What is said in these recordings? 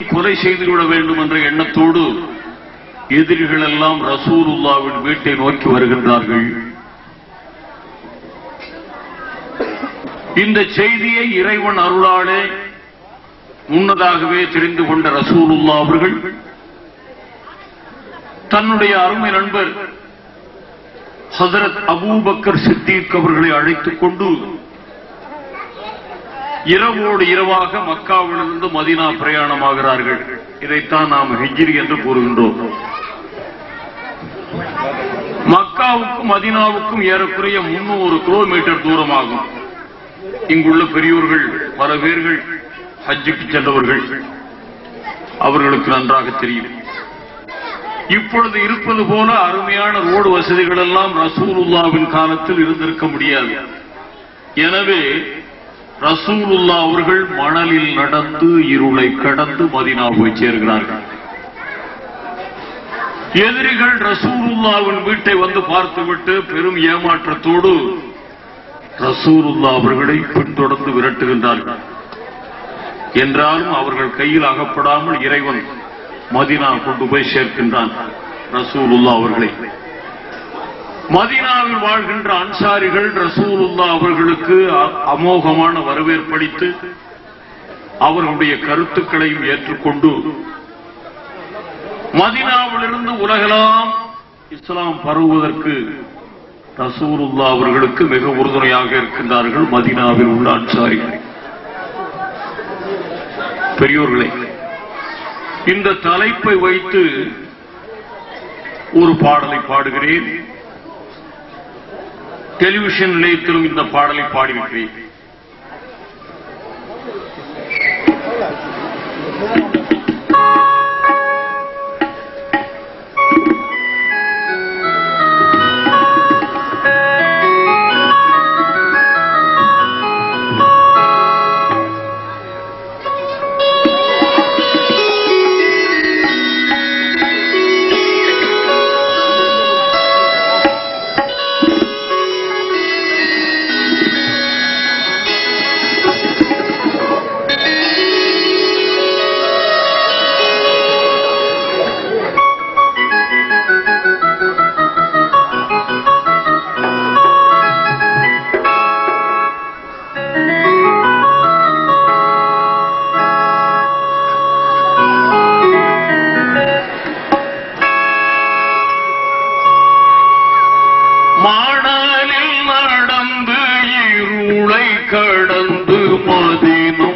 கொலை செய்து விட வேண்டும் என்ற எண்ணத்தோடு எதிரிகள் எல்லாம் ரசூலுல்லாவின் வீட்டை நோக்கி வருகின்றார்கள். இந்த செய்தியை இறைவன் அருளாலே முன்னதாகவே தெரிந்து கொண்ட ரசூலுல்லா அவர்கள் தன்னுடைய அருமை நண்பர் ஹசரத் அபூபக்கர் சித்திக் அவர்களை அழைத்துக் கொண்டு இரவோடு இரவாக மக்காவிலிருந்து மதீனா பிரயாணமாகிறார்கள். இதைத்தான் நாம் ஹிஜ்ரி என்று கூறுகின்றோம். மக்காவுக்கும் மதினாவுக்கும் ஏறக்குறைய முன்னூறு கிலோமீட்டர் தூரமாகும். இங்குள்ள பெரியோர்கள் பல பேர்கள் ஹஜ்ஜுக்கு சென்றவர்கள். அவர்களுக்கு நன்றாக தெரியும். இப்பொழுது இருப்பது போல அருமையான ரோடு வசதிகள் எல்லாம் ரசூலுல்லாவின் காலத்தில் இருந்திருக்க முடியாது. எனவே ரசூலுல்லா அவர்கள் மணலில் நடந்து இருளை கடந்து மதினா போய் சேர்கிறார்கள். எதிரிகள் ரசூலுல்லாவின் வீட்டை வந்து பார்த்துவிட்டு பெரும் ஏமாற்றத்தோடு ரசூலுல்லா அவர்களை பின்தொடர்ந்து விரட்டுகின்றார்கள். என்றாலும் அவர்கள் கையில் அகப்படாமல் இறைவன் மதினா கொண்டு போய் சேர்க்கின்றான் ரசூலுல்லா அவர்களை. மதீனாவில் வாழ்கின்ற அன்சாரிகள் ரசூலுல்லா அவர்களுக்கு அமோகமான வரவேற்பளித்து அவர்களுடைய கருத்துக்களையும் ஏற்றுக்கொண்டு மதினாவிலிருந்து உலகெல்லாம் இஸ்லாம் பரவுவதற்கு ரசூலுல்லா அவர்களுக்கு மிக உறுதுணையாக இருக்கின்றார்கள் மதீனாவில் உள்ள அன்சாரிகள். பெரியோர்களே இந்த தலைப்பை வைத்து ஒரு பாடலை பாடுகிறேன். டெலிவிஷன் நிலையத்திலும் இந்த பாடலை பாடிவிட்டேன் கடந்து மதினா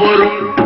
வரும்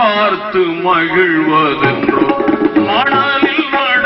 பார்த்து மகிழ்வதென்றோ. மணலில் மட